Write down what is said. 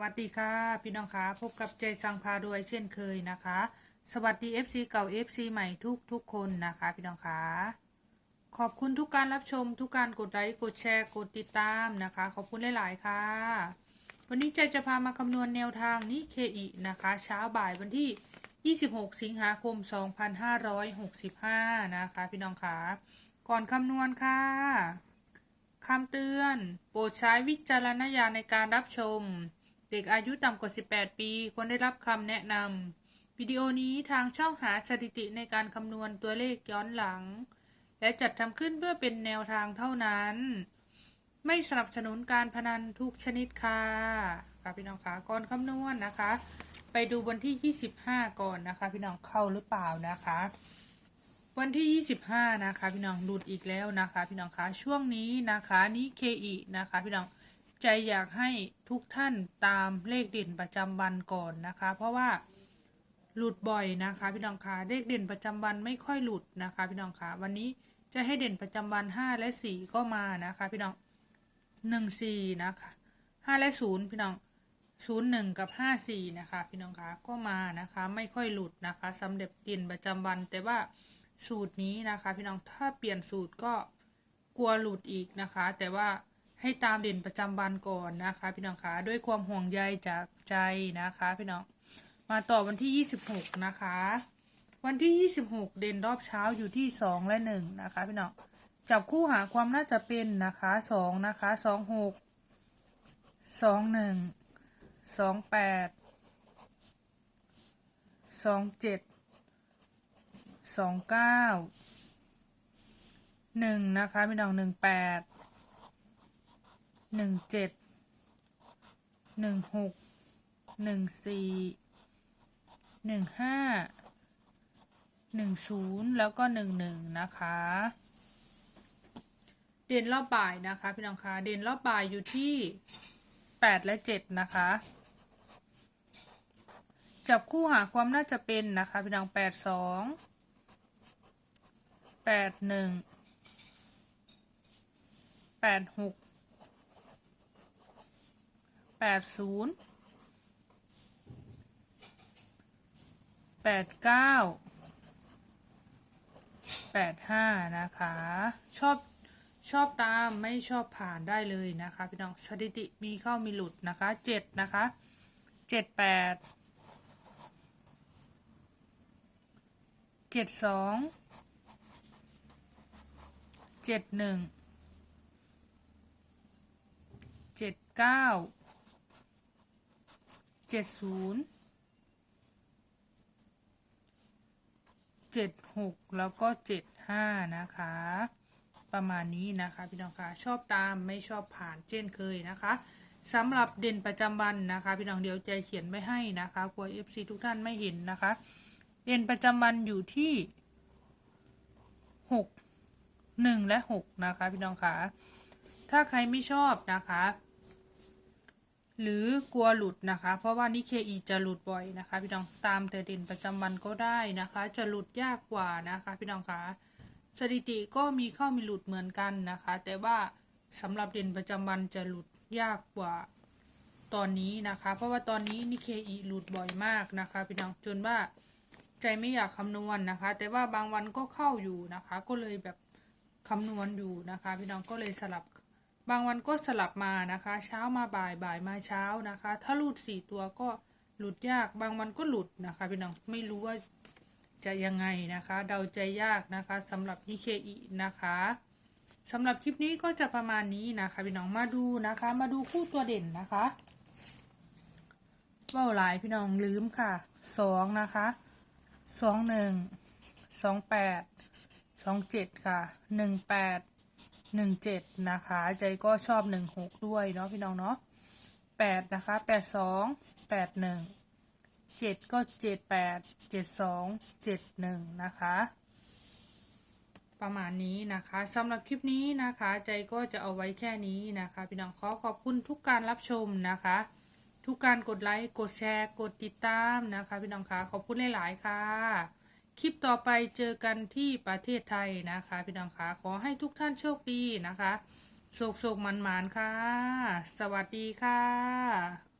วัสดีค่ะ พี่น้องคะพบกับใจสังพารวยเช่นเคยนะคะ สวัสดี FC เก่า FC ใหม่ทุกทุกคนนะคะ พี่น้องคะขอบคุณทุกการรับชมทุกการกดไลค์กดแชร์กดติดตามนะคะ ขอบคุณหลาย ๆ ค่ะ วันนี้ใจจะพามาคำนวณแนวทางนิเคอินะคะ เช้าบ่ายวันที่ 26 สิงหาคม 2565 นะคะ พี่น้องคะก่อนคำนวณค่ะคำเตือน โปรดใช้วิจารณญาณในการรับชม ด็กอายุต่ำกว่า 18 ปี ควรได้รับคำแนะนำวิดีโอนี้ทางช่องหาสถิติในการคำนวณตัวเลขย้อนหลัง และจัดทำขึ้นเพื่อเป็นแนวทางเท่านั้น ไม่สนับสนุนการพนันทุกชนิดค่ะค่ะพี่น้องคะก่อนคำนวณนะคะ ไปดูวันที่ 25 ก่อนนะคะ พี่น้องเข้าหรือเปล่านะคะวันที่ 25 นะคะ พี่น้องหลุดอีกแล้วนะคะ พี่น้องคะช่วงนี้นะคะนี้เคอีนะคะ พี่น้อง ใจอยากให้ทุกท่านตามเลขเด่นประจำวันก่อนนะคะ เพราะว่าหลุดบ่อยนะคะ พี่น้องคะเลขเด่นประจำวันไม่ค่อยหลุดนะคะ พี่น้องคะวันนี้จะให้เด่นประจำวัน 5 และ 4 ก็มานะคะ พี่น้อง1 4นะคะ5และ0พี่น้อง0 1 กับ 5 4นะคะ พี่น้องคะก็มานะคะไม่ค่อยหลุดนะคะสำเร็จเด่นประจำวัน แต่ว่าสูตรนี้นะคะ พี่น้องถ้าเปลี่ยนสูตรก็กลัวหลุดอีกนะคะ แต่ว่า ให้ตามเด่นประจำวันก่อนนะคะ พี่น้องคะด้วยความห่วงใยจากใจนะคะ พี่น้องมาต่อวันที่ 26 นะคะ วันที่ 26 เด่นรอบเช้าอยู่ที่ 2 และ 1 นะคะ พี่น้องจับคู่หาความน่าจะเป็นนะคะ 2 นะคะ 26 21 28 27สองเก้าหนึ่งนะคะ พี่น้องหนึ่งแปด หนึ่งเจ็ดหนึ่งหกหนึ่งสี่หนึ่งห้าหนึ่งศูนย์แล้วก็หนึ่งหนึ่งนะคะ เด่นรอบบ่ายนะคะพี่น้องคะเด่นรอบบ่ายอยู่ที่แปดและเจ็ดนะคะ จับคู่หาความน่าจะเป็นนะคะพี่น้องแปดสองแปดหนึ่งแปดหก ดศูนย์แปดเก้าแปดห้านะคะ ชอบชอบตามไม่ชอบผ่านได้เลยนะคะ พี่น้องสถิติมีเข้ามีหลุดนะคะเจ็ดนะคะเจ็ดแปดเจ็ดสองเจ็ดหนึ่งเจ็ดเก้า เจ็ดศูนย์เจ็ดหกแล้วก็เจ็ดห้านะคะ ประมาณนี้นะคะพี่น้องคะชอบตามไม่ชอบผ่านเช่นเคยนะคะสำหรับเด่นประจำวันนะคะ พี่น้องเดี๋ยวใจเขียนไม่ให้นะคะกลัว FC ทุกท่านไม่เห็นนะคะ เด่นประจำวันอยู่ที่หกหนึ่งและหกนะคะ พี่น้องคะถ้าใครไม่ชอบนะคะ หรือกลัวหลุดนะคะ เพราะว่านิเคอีจะหลุดบ่อยนะคะ พี่น้องตามแต่เด่นประจำวันก็ได้นะคะ จะหลุดยากกว่านะคะ พี่น้องคะสถิติก็มีเข้ามีหลุดเหมือนกันนะคะ แต่ว่าสำหรับเด่นประจำวันจะหลุดยากกว่าตอนนี้นะคะ เพราะว่าตอนนี้นิเคอีหลุดบ่อยมากนะคะพี่น้องจนว่าใจไม่อยากคำนวณนะคะ แต่ว่าบางวันก็เข้าอยู่นะคะ ก็เลยแบบคำนวณอยู่นะคะ พี่น้องก็เลยสลับ บางวันก็สลับมานะคะ เช้ามาบ่ายบ่ายมาเช้านะคะ ถ้าหลุดสี่ตัวก็หลุดยากบางวันก็หลุดนะคะพี่น้องไม่รู้ว่าจะยังไงนะคะ เดาใจยากนะคะสำหรับนิเคอีนะคะสำหรับคลิปนี้ก็จะประมาณนี้นะคะพี่น้องมาดูนะคะ มาดูคู่ตัวเด่นนะคะเบ้าหลายพี่น้องลืมค่ะสองนะคะสองหนึ่งสองแปดสองเจ็ดค่ะหนึ่งแปด หนึ่งเจ็ดนะคะ ใจก็ชอบหนึ่งหกด้วยเนาะพี่น้องเนาะแปดนะคะแปดสองแปดหนึ่งเจ็ดก็เจ็ดแปดเจ็ดสองเจ็ดหนึ่งนะคะ ประมาณนี้นะคะสำหรับคลิปนี้นะคะ ใจก็จะเอาไว้แค่นี้นะคะ พี่น้องขอขอบคุณทุกการรับชมนะคะ ทุกการกดไลค์กดแชร์ กดติดตามนะคะ พี่น้องคะขอบคุณหลาย ๆ ค่ะ คลิปต่อไปเจอกันที่ประเทศไทยนะคะ พี่น้องคะขอให้ทุกท่านโชคดีนะคะโชคโชคมันมานค่ะ สวัสดีค่ะ